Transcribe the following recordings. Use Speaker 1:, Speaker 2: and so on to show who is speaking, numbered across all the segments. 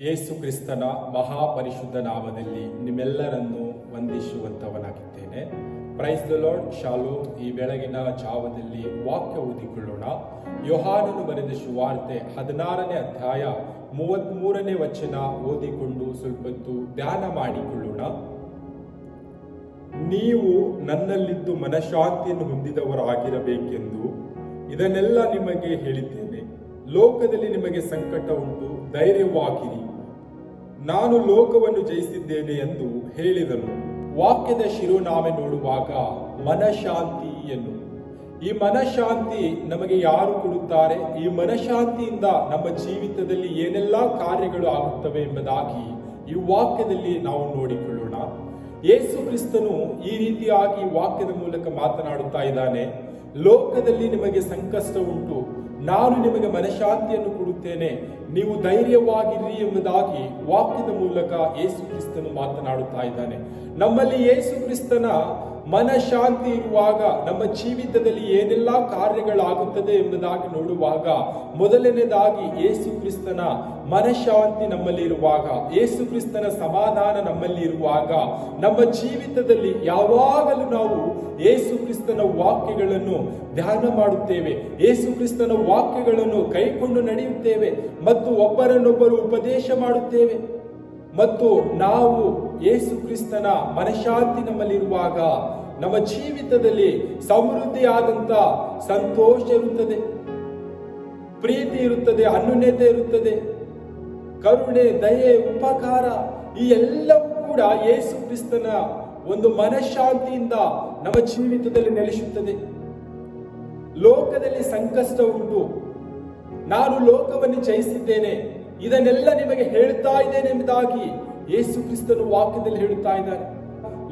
Speaker 1: ಯೇಸು ಕ್ರಿಸ್ತನ ಮಹಾಪರಿಶುದ್ಧ ನಾಮದಲ್ಲಿ ನಿಮ್ಮೆಲ್ಲರನ್ನು ವಂದಿಸುವಂತವನಾಗಿದ್ದೇನೆ ಪ್ರೈಸ್ ದ ಲಾರ್ಡ್ ಶಾಲೋ ಈ ಬೆಳಗಿನ ಜಾವದಲ್ಲಿ ವಾಕ್ಯ ಓದಿಕೊಳ್ಳೋಣ. ಯೋಹಾನನು ಬರೆದ ಶುವಾರ್ತೆ ಹದಿನಾರನೇ ಅಧ್ಯಾಯ ಮೂವತ್ಮೂರನೇ ವಚನ ಓದಿಕೊಂಡು ಸ್ವಲ್ಪ ಹೊತ್ತು ಧ್ಯಾನ ಮಾಡಿಕೊಳ್ಳೋಣ. ನೀವು ನನ್ನಲ್ಲಿದ್ದು ಮನಃಶಾಂತಿಯನ್ನು ಹೊಂದಿದವರಾಗಿರಬೇಕೆಂದು ಇದನ್ನೆಲ್ಲ ನಿಮಗೆ ಹೇಳಿದ್ದೇನೆ. ಲೋಕದಲ್ಲಿ ನಿಮಗೆ ಸಂಕಟ ಉಂಟು, ಧೈರ್ಯವಾಗಿರಿ. ನಾನು ಲೋಕವನ್ನು ಜಯಿಸಿದ್ದೇನೆ ಎಂದು ಹೇಳಿದನು. ವಾಕ್ಯದ ಶಿರೋನಾಮೆ ನೋಡುವಾಗ ಮನಃಶಾಂತಿಯನ್ನು ಈ ಮನಃಶಾಂತಿ ನಮಗೆ ಯಾರು ಕೊಡುತ್ತಾರೆ? ಈ ಮನಃಶಾಂತಿಯಿಂದ ನಮ್ಮ ಜೀವಿತದಲ್ಲಿ ಏನೆಲ್ಲ ಕಾರ್ಯಗಳು ಆಗುತ್ತವೆ ಎಂಬುದಾಗಿ ಈ ವಾಕ್ಯದಲ್ಲಿ ನಾವು ನೋಡಿಕೊಳ್ಳೋಣ. ಯೇಸು ಕ್ರಿಸ್ತನು ಈ ರೀತಿಯಾಗಿ ವಾಕ್ಯದ ಮೂಲಕ ಮಾತನಾಡುತ್ತಾ ಇದ್ದಾನೆ. ಲೋಕದಲ್ಲಿ ನಿಮಗೆ ಸಂಕಷ್ಟ ಉಂಟು. ನಾನು ನಿಮಗೆ ಮನಃಶಾಂತಿಯನ್ನು ಕೊಡುತ್ತೇನೆ. ನೀವು ಧೈರ್ಯವಾಗಿರಿ ಎಂಬುದಾಗಿ ವಾಕ್ಯದ ಮೂಲಕ ಯೇಸು ಕ್ರಿಸ್ತನು ಮಾತನಾಡುತ್ತಾ ಇದ್ದಾನೆ. ನಮ್ಮಲ್ಲಿ ಯೇಸು ಕ್ರಿಸ್ತನ ಮನಃಶಾಂತಿ ಇರುವಾಗ ನಮ್ಮ ಜೀವಿತದಲ್ಲಿ ಏನೆಲ್ಲ ಕಾರ್ಯಗಳಾಗುತ್ತದೆ ಎಂಬುದಾಗಿ ನೋಡುವಾಗ ಮೊದಲನೇದಾಗಿ ಯೇಸು ಕ್ರಿಸ್ತನ ಮನಃಶಾಂತಿ ನಮ್ಮಲ್ಲಿ ಇರುವಾಗ, ಯೇಸು ಕ್ರಿಸ್ತನ ಸಮಾಧಾನ ನಮ್ಮಲ್ಲಿ ಇರುವಾಗ, ನಮ್ಮ ಜೀವಿತದಲ್ಲಿ ಯಾವಾಗಲೂ ನಾವು ಯೇಸು ಕ್ರಿಸ್ತನ ವಾಕ್ಯಗಳನ್ನು ಧ್ಯಾನ ಮಾಡುತ್ತೇವೆ, ಯೇಸು ಕ್ರಿಸ್ತನ ವಾಕ್ಯಗಳನ್ನು ಕೈಕೊಂಡು ನಡೆಯುತ್ತೇವೆ ಮತ್ತು ಒಬ್ಬರನ್ನೊಬ್ಬರು ಉಪದೇಶ ಮಾಡುತ್ತೇವೆ. ಮತ್ತು ನಾವು ಯೇಸು ಕ್ರಿಸ್ತನ ಮನಶಾಂತಿ ನಮ್ಮಲ್ಲಿರುವಾಗ ನಮ್ಮ ಜೀವಿತದಲ್ಲಿ ಸಮೃದ್ಧಿಯಾದಂತ ಸಂತೋಷ ಇರುತ್ತದೆ, ಪ್ರೀತಿ ಇರುತ್ತದೆ, ಅನ್ಯೋನ್ಯತೆ ಇರುತ್ತದೆ, ಕರುಣೆ, ದಯೆ, ಉಪಕಾರ ಈ ಎಲ್ಲವೂ ಕೂಡ ಯೇಸು ಕ್ರಿಸ್ತನ ಒಂದು ಮನಃಶಾಂತಿಯಿಂದ ನಮ್ಮ ಜೀವಿತದಲ್ಲಿ ನೆಲೆಸುತ್ತದೆ. ಲೋಕದಲ್ಲಿ ಸಂಕಷ್ಟ ಉಂಟು. ನಾನು ಲೋಕವನ್ನು ಜಯಿಸಿದ್ದೇನೆ. ಇದನ್ನೆಲ್ಲ ನಿಮಗೆ ಹೇಳ್ತಾ ಇದ್ದೇನೆ ಎಂಬುದಾಗಿ ಯೇಸು ಕ್ರಿಸ್ತನು ವಾಕ್ಯದಲ್ಲಿ ಹೇಳುತ್ತಾ ಇದ್ದಾರೆ.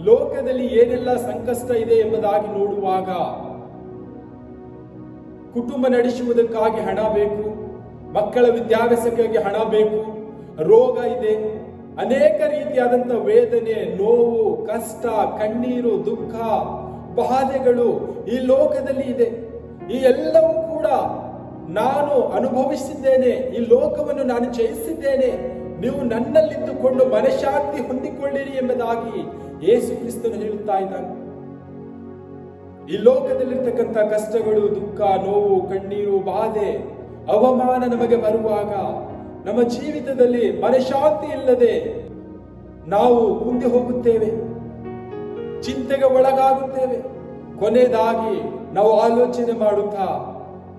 Speaker 1: ಲೋಕದಲ್ಲಿ ಏನೆಲ್ಲ ಸಂಕಷ್ಟ ಇದೆ ಎಂಬುದಾಗಿ ನೋಡುವಾಗ ಕುಟುಂಬ ನಡೆಸುವುದಕ್ಕಾಗಿ ಹಣ ಬೇಕು, ಮಕ್ಕಳ ವಿದ್ಯಾಭ್ಯಾಸಕ್ಕಾಗಿ ಹಣ ಬೇಕು, ರೋಗ ಇದೆ, ಅನೇಕ ರೀತಿಯಾದಂಥ ವೇದನೆ, ನೋವು, ಕಷ್ಟ, ಕಣ್ಣೀರು, ದುಃಖ, ಬಾಧೆಗಳು ಈ ಲೋಕದಲ್ಲಿ ಇದೆ. ಈ ಎಲ್ಲವೂ ಕೂಡ ನಾನು ಅನುಭವಿಸಿದ್ದೇನೆ, ಈ ಲೋಕವನ್ನು ನಾನು ಜಯಿಸಿದ್ದೇನೆ. ನೀವು ನನ್ನಲ್ಲಿದ್ದುಕೊಂಡು ಮನಃಶಾಂತಿ ಹೊಂದಿಕೊಳ್ಳಿರಿ ಎಂಬುದಾಗಿ ಯೇಸು ಕ್ರಿಸ್ತನು ಹೇಳುತ್ತಾ ಇದ್ದಾನೆ. ಈ ಲೋಕದಲ್ಲಿರ್ತಕ್ಕಂಥ ಕಷ್ಟಗಳು, ದುಃಖ, ನೋವು, ಕಣ್ಣೀರು, ಬಾಧೆ, ಅವಮಾನ ನಮಗೆ ಬರುವಾಗ ನಮ್ಮ ಜೀವಿತದಲ್ಲಿ ಮನಃಶಾಂತಿ ಇಲ್ಲದೆ ನಾವು ಮುಂದೆ ಹೋಗುತ್ತೇವೆ. ಚಿಂತೆಗೆ ಒಳಗಾಗುತ್ತೇವೆ. ಕೊನೆಯದಾಗಿ ನಾವು ಆಲೋಚನೆ ಮಾಡುತ್ತಾ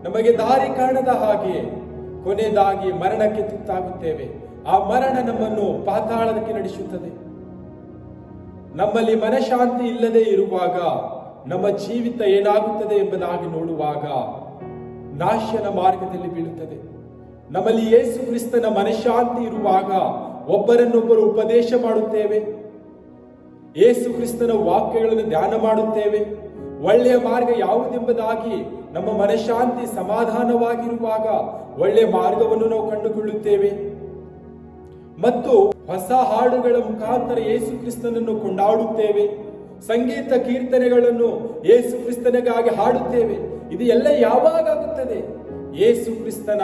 Speaker 1: ನಮಗೆ ದಾರಿ ಕಾಣದ ಹಾಗೆ ಕೊನೆಯದಾಗಿ ಮರಣಕ್ಕೆ ತುತ್ತಾಗುತ್ತೇವೆ. ಆ ಮರಣ ನಮ್ಮನ್ನು ಪಾತಾಳಕ್ಕೆ ನಡೆಸುತ್ತದೆ. ನಮ್ಮಲ್ಲಿ ಮನಶಾಂತಿ ಇಲ್ಲದೆ ಇರುವಾಗ ನಮ್ಮ ಜೀವಿತ ಏನಾಗುತ್ತದೆ ಎಂಬುದಾಗಿ ನೋಡುವಾಗ ನಾಶನ ಮಾರ್ಗದಲ್ಲಿ ಬೀಳುತ್ತದೆ. ನಮ್ಮಲ್ಲಿ ಯೇಸು ಕ್ರಿಸ್ತನ ಮನಶಾಂತಿ ಇರುವಾಗ ಒಬ್ಬರನ್ನೊಬ್ಬರು ಉಪದೇಶ ಮಾಡುತ್ತೇವೆ. ಯೇಸು ಕ್ರಿಸ್ತನ ವಾಕ್ಯಗಳನ್ನು ಧ್ಯಾನ ಮಾಡುತ್ತೇವೆ. ಒಳ್ಳೆಯ ಮಾರ್ಗ ಯಾವುದೆಂಬುದಾಗಿ ನಮ್ಮ ಮನಃಶಾಂತಿ ಸಮಾಧಾನವಾಗಿರುವಾಗ ಒಳ್ಳೆ ಮಾರ್ಗವನ್ನು ನಾವು ಕಂಡುಕೊಳ್ಳುತ್ತೇವೆ. ಮತ್ತು ಹೊಸ ಹಾಡುಗಳ ಮುಖಾಂತರ ಯೇಸು ಕ್ರಿಸ್ತನನ್ನು ಕೊಂಡಾಡುತ್ತೇವೆ. ಸಂಗೀತ ಕೀರ್ತನೆಗಳನ್ನು ಯೇಸು ಕ್ರಿಸ್ತನಿಗಾಗಿ ಹಾಡುತ್ತೇವೆ. ಇದು ಎಲ್ಲ ಯಾವಾಗ ಆಗುತ್ತದೆ? ಯೇಸು ಕ್ರಿಸ್ತನ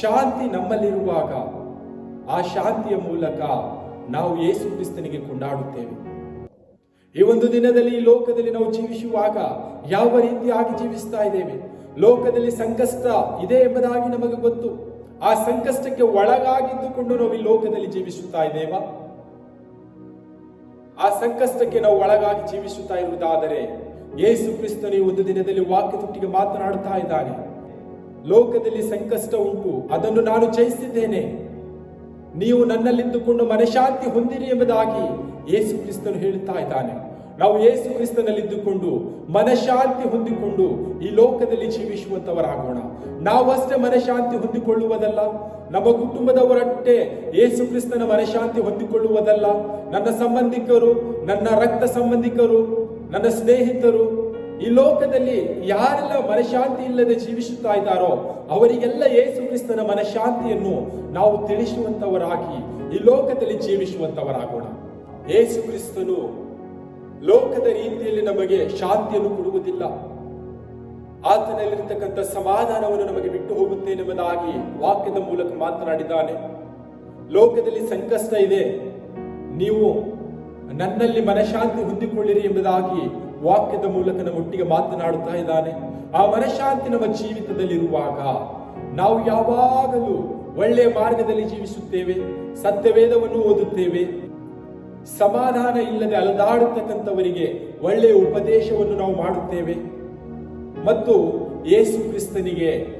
Speaker 1: ಶಾಂತಿ ನಮ್ಮಲ್ಲಿರುವಾಗ. ಆ ಶಾಂತಿಯ ಮೂಲಕ ನಾವು ಯೇಸು ಕ್ರಿಸ್ತನಿಗೆ ಕೊಂಡಾಡುತ್ತೇವೆ. ಈ ಒಂದು ದಿನದಲ್ಲಿ ಈ ಲೋಕದಲ್ಲಿ ನಾವು ಜೀವಿಸುವಾಗ ಯಾವ ರೀತಿಯಾಗಿ ಜೀವಿಸ್ತಾ ಇದ್ದೇವೆ? ಲೋಕದಲ್ಲಿ ಸಂಕಷ್ಟ ಇದೆ ಎಂಬುದಾಗಿ ನಮಗೆ ಗೊತ್ತು. ಆ ಸಂಕಷ್ಟಕ್ಕೆ ಒಳಗಾಗಿದ್ದುಕೊಂಡು ನಾವು ಈ ಲೋಕದಲ್ಲಿ ಜೀವಿಸುತ್ತಾ ಇದ್ದೇವಾ? ಆ ಸಂಕಷ್ಟಕ್ಕೆ ನಾವು ಒಳಗಾಗಿ ಜೀವಿಸುತ್ತಾ ಇರುವುದಾದರೆ ಯೇಸು ಕ್ರಿಸ್ತನು ಒಂದು ದಿನದಲ್ಲಿ ವಾಕ್ಯದೊಟ್ಟಿಗೆ ಮಾತನಾಡುತ್ತಾ ಇದ್ದಾನೆ. ಲೋಕದಲ್ಲಿ ಸಂಕಷ್ಟ ಉಂಟು, ಅದನ್ನು ನಾನು ಜಯಿಸಿದ್ದೇನೆ. ನೀವು ನನ್ನಲ್ಲಿದ್ದುಕೊಂಡು ಮನಶಾಂತಿ ಹೊಂದಿರಿ ಎಂಬುದಾಗಿ ಯೇಸು ಕ್ರಿಸ್ತನು ಹೇಳುತ್ತಾ ಇದ್ದಾನೆ. ನಾವು ಯೇಸು ಕ್ರಿಸ್ತನಲ್ಲಿದ್ದುಕೊಂಡು ಮನಃಶಾಂತಿ ಹೊಂದಿಕೊಂಡು ಈ ಲೋಕದಲ್ಲಿ ಜೀವಿಸುವಂತವರಾಗೋಣ. ನಾವಷ್ಟೇ ಮನಃಶಾಂತಿ ಹೊಂದಿಕೊಳ್ಳುವುದಲ್ಲ. ನಮ್ಮ ಕುಟುಂಬದವರಷ್ಟೇ ಯೇಸು ಕ್ರಿಸ್ತನ ಮನಃಶಾಂತಿ ಹೊಂದಿಕೊಳ್ಳುವುದಲ್ಲ. ನನ್ನ ಸಂಬಂಧಿಕರು, ನನ್ನ ರಕ್ತ ಸಂಬಂಧಿಕರು, ನನ್ನ ಸ್ನೇಹಿತರು ಈ ಲೋಕದಲ್ಲಿ ಯಾರೆಲ್ಲ ಮನಶಾಂತಿ ಇಲ್ಲದೆ ಜೀವಿಸುತ್ತಾ ಇದ್ದಾರೋ ಅವರಿಗೆಲ್ಲ ಯೇಸು ಕ್ರಿಸ್ತನ ಮನಶಾಂತಿಯನ್ನು ನಾವು ತಿಳಿಸುವಂತವರಾಗಿ ಈ ಲೋಕದಲ್ಲಿ ಜೀವಿಸುವಂತವರಾಗೋಣ ಯೇಸು ಕ್ರಿಸ್ತನು ಲೋಕದ ರೀತಿಯಲ್ಲಿ ನಮಗೆ ಶಾಂತಿಯನ್ನು ಕೊಡುವುದಿಲ್ಲ. ಆತನಲ್ಲಿರ್ತಕ್ಕಂಥ ಸಮಾಧಾನವನ್ನು ನಮಗೆ ಬಿಟ್ಟು ಹೋಗುತ್ತೇನೆಂಬುದಾಗಿ ವಾಕ್ಯದ ಮೂಲಕ ಮಾತನಾಡಿದ್ದಾನೆ. ಲೋಕದಲ್ಲಿ ಸಂಕಷ್ಟ ಇದೆ. ನೀವು ನನ್ನಲ್ಲಿ ಮನಶಾಂತಿ ಹೊಂದಿಕೊಳ್ಳಿರಿ ಎಂಬುದಾಗಿ ವಾಕ್ಯದ ಮೂಲಕ ನಮ್ಮೊಟ್ಟಿಗೆ ಮಾತನಾಡುತ್ತಾ ಇದ್ದಾನೆ. ಆ ಮನಶಾಂತಿ ನಮ್ಮ ಜೀವಿತದಲ್ಲಿರುವಾಗ ನಾವು ಯಾವಾಗಲೂ ಒಳ್ಳೆಯ ಮಾರ್ಗದಲ್ಲಿ ಜೀವಿಸುತ್ತೇವೆ, ಸತ್ಯವೇದವನ್ನು ಓದುತ್ತೇವೆ. ಸಮಾಧಾನ ಇಲ್ಲದೆ ಅಲದಾಡತಕ್ಕಂಥವರಿಗೆ ಒಳ್ಳೆಯ ಉಪದೇಶವನ್ನು ನಾವು ಮಾಡುತ್ತೇವೆ. ಮತ್ತು ಯೇಸು ಕ್ರಿಸ್ತನಿಗೆ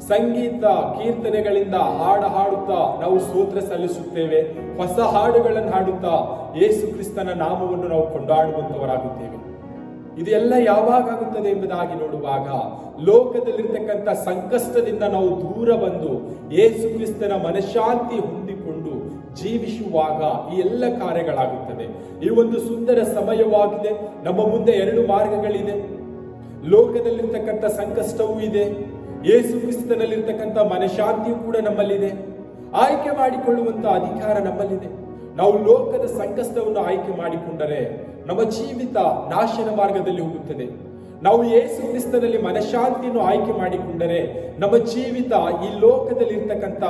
Speaker 1: ಸಂಗೀತ, ಕೀರ್ತನೆಗಳಿಂದ ಹಾಡು ಹಾಡುತ್ತಾ ನಾವು ಸ್ತೋತ್ರ ಸಲ್ಲಿಸುತ್ತೇವೆ. ಹೊಸ ಹಾಡುಗಳನ್ನು ಹಾಡುತ್ತಾ ಯೇಸು ಕ್ರಿಸ್ತನ ನಾಮವನ್ನು ನಾವು ಕೊಂಡಾಡುವಂತವರಾಗುತ್ತೇವೆ. ಇದೆಲ್ಲ ಯಾವಾಗ ಆಗುತ್ತದೆ ಎಂಬುದಾಗಿ ನೋಡುವಾಗ ಲೋಕದಲ್ಲಿರ್ತಕ್ಕಂಥ ಸಂಕಷ್ಟದಿಂದ ನಾವು ದೂರ ಬಂದು ಯೇಸು ಕ್ರಿಸ್ತನ ಮನಶಾಂತಿ ಹೊಂದಿಕೊಂಡು ಜೀವಿಸುವಾಗ ಈ ಎಲ್ಲ ಕಾರ್ಯಗಳಾಗುತ್ತದೆ. ಈ ಒಂದು ಸುಂದರ ಸಮಯವಾಗಿದೆ. ನಮ್ಮ ಮುಂದೆ ಎರಡು ಮಾರ್ಗಗಳಿದೆ. ಲೋಕದಲ್ಲಿರ್ತಕ್ಕಂಥ ಸಂಕಷ್ಟವೂ ಇದೆ. ಯೇಸು ಕ್ರಿಸ್ತನಲ್ಲಿರ್ತಕ್ಕಂಥ ಮನಶಾಂತಿಯೂ ಕೂಡ ನಮ್ಮಲ್ಲಿದೆ. ಆಯ್ಕೆ ಮಾಡಿಕೊಳ್ಳುವಂತ ಅಧಿಕಾರ ನಮ್ಮಲ್ಲಿದೆ. ನಾವು ಲೋಕದ ಸಂಕಷ್ಟವನ್ನು ಆಯ್ಕೆ ಮಾಡಿಕೊಂಡರೆ ನಮ್ಮ ಜೀವಿತ ನಾಶನ ಮಾರ್ಗದಲ್ಲಿ ಹೋಗುತ್ತದೆ. ನಾವು ಯೇಸು ಕ್ರಿಸ್ತನಲ್ಲಿ ಮನಶಾಂತಿಯನ್ನು ಆಯ್ಕೆ ಮಾಡಿಕೊಂಡರೆ ನಮ್ಮ ಜೀವಿತ ಈ ಲೋಕದಲ್ಲಿ ಇರ್ತಕ್ಕಂಥ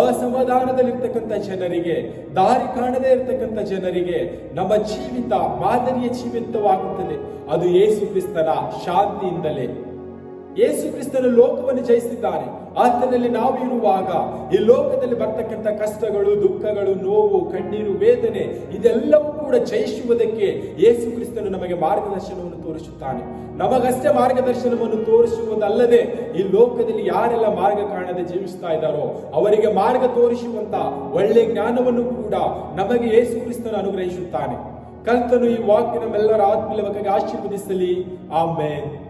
Speaker 1: ಅಸಮಾಧಾನದಲ್ಲಿರ್ತಕ್ಕಂಥ ಜನರಿಗೆ, ದಾರಿ ಕಾಣದೇ ಇರತಕ್ಕಂಥ ಜನರಿಗೆ ನಮ್ಮ ಜೀವಿತ ಮಾದರಿಯ ಜೀವಿತವಾಗುತ್ತದೆ. ಅದು ಯೇಸು ಕ್ರಿಸ್ತನ ಶಾಂತಿಯಿಂದಲೇ. ಯೇಸು ಕ್ರಿಸ್ತನ ಲೋಕವನ್ನು ಜಯಿಸಿದ್ದಾನೆ ಆತನಲ್ಲಿ ನಾವು ಇರುವಾಗ ಈ ಲೋಕದಲ್ಲಿ ಬರ್ತಕ್ಕಂಥ ಕಷ್ಟಗಳು, ದುಃಖಗಳು, ನೋವು, ಕಣ್ಣೀರು, ವೇದನೆ, ಇದೆಲ್ಲವೂ ಕೂಡ ಜಯಿಸುವುದಕ್ಕೆ ಯೇಸು ಕ್ರಿಸ್ತನು ನಮಗೆ ಮಾರ್ಗದರ್ಶನವನ್ನು ತೋರಿಸುತ್ತಾನೆ. ನಮಗಷ್ಟೇ ಮಾರ್ಗದರ್ಶನವನ್ನು ತೋರಿಸುವುದಲ್ಲದೆ ಈ ಲೋಕದಲ್ಲಿ ಯಾರೆಲ್ಲ ಮಾರ್ಗ ಕಾಣದೆ ಜೀವಿಸ್ತಾ ಇದ್ದಾರೋ, ಅವರಿಗೆ ಮಾರ್ಗ ತೋರಿಸುವಂತ ಒಳ್ಳೆ ಜ್ಞಾನವನ್ನು ಕೂಡ ನಮಗೆ ಯೇಸು ಕ್ರಿಸ್ತನು ಅನುಗ್ರಹಿಸುತ್ತಾನೆ. ಕಲ್ತನು ಈ ವಾಕ್ಯ ನಮ್ಮೆಲ್ಲರ ಆತ್ಮೀಯ ಆಶೀರ್ವದಿಸಲಿ. ಆಮೇನ್.